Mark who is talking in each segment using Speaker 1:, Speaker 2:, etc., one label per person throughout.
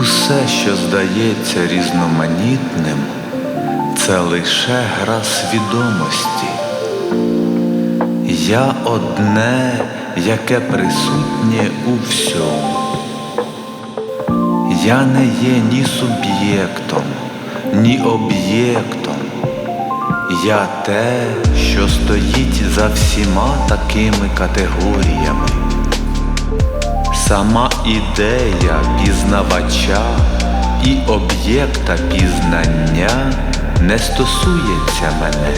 Speaker 1: Усе, що здається різноманітним, це лише гра свідомості. Я одне, яке присутнє у всьому. Я не є ні суб'єктом, ні об'єктом. Я те, що стоїть за всіма такими категоріями. Сама ідея пізнавача і об'єкта пізнання не стосується мене.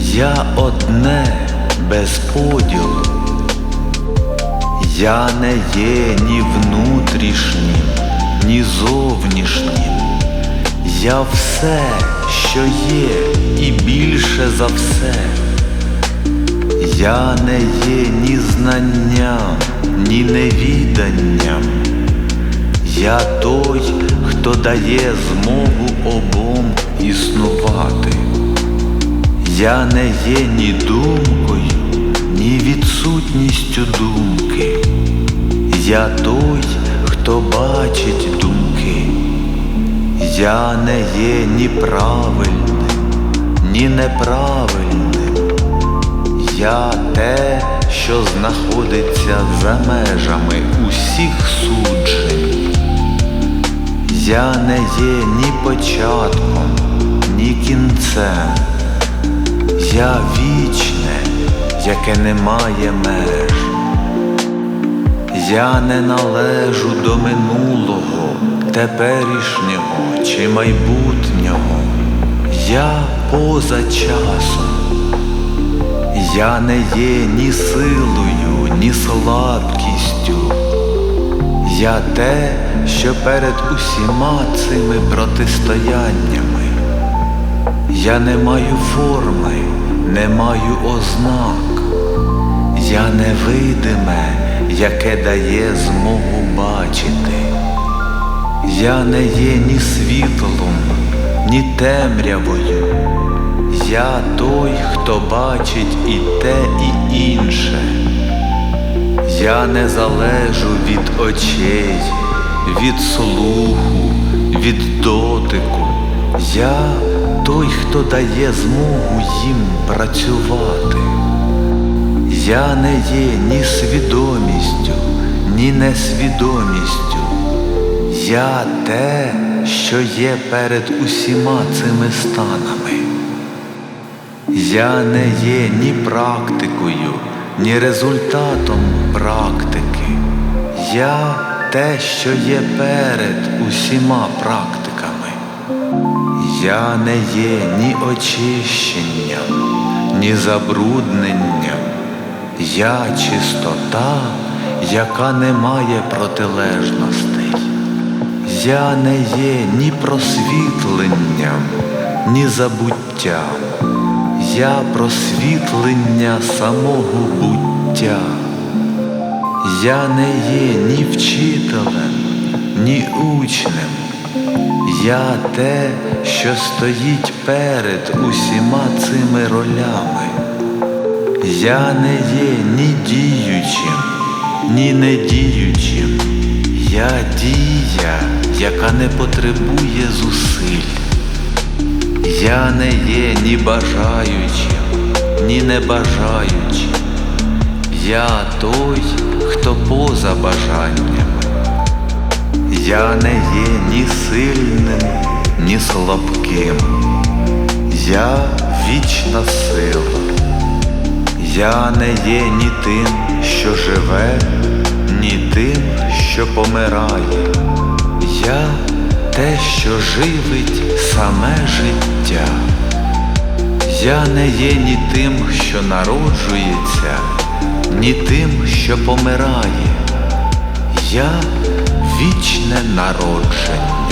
Speaker 1: Я одне без поділу. Я не є ні внутрішнім, ні зовнішнім. Я все, що є, і більше за все. Я не є ні знанням, ні невіданням. Я той, хто дає змогу обом існувати. Я не є ні думкою, ні відсутністю думки. Я той, хто бачить думки. Я не є ні правильним, ні неправильним. Я те, що знаходиться за межами усіх суджень. Я не є ні початком, ні кінцем. Я вічне, яке не має меж. Я не належу до минулого, теперішнього чи майбутнього. Я поза часом. Я не є ні силою, ні слабкістю. Я те, що перед усіма цими протистояннями. Я не маю форми, не маю ознак. Я невидиме, яке дає змогу бачити. Я не є ні світлом, ні темрявою. Я той, хто бачить і те, і інше. Я не залежу від очей, від слуху, від дотику. Я той, хто дає змогу їм працювати. Я не є ні свідомістю, ні несвідомістю. Я те, що є перед усіма цими станами. Я не є ні практикою, ні результатом практики. Я те, що є перед усіма практиками. Я не є ні очищенням, ні забрудненням. Я чистота, яка не має протилежностей. Я не є ні просвітленням, ні забуттям. Я просвітлення самого буття. Я не є ні вчителем, ні учнем. Я те, що стоїть перед усіма цими ролями. Я не є ні діючим, ні недіючим. Я дія, яка не потребує зусиль. Я не є ні бажаючим, ні небажаючим. Я той, хто поза бажаннями. Я не є ні сильним, ні слабким. Я вічна сила. Я не є ні тим, що живе, ні тим, що помирає. Я те, що живить саме життя. Я не є ні тим, що народжується, ні тим, що помирає. Я вічне народження.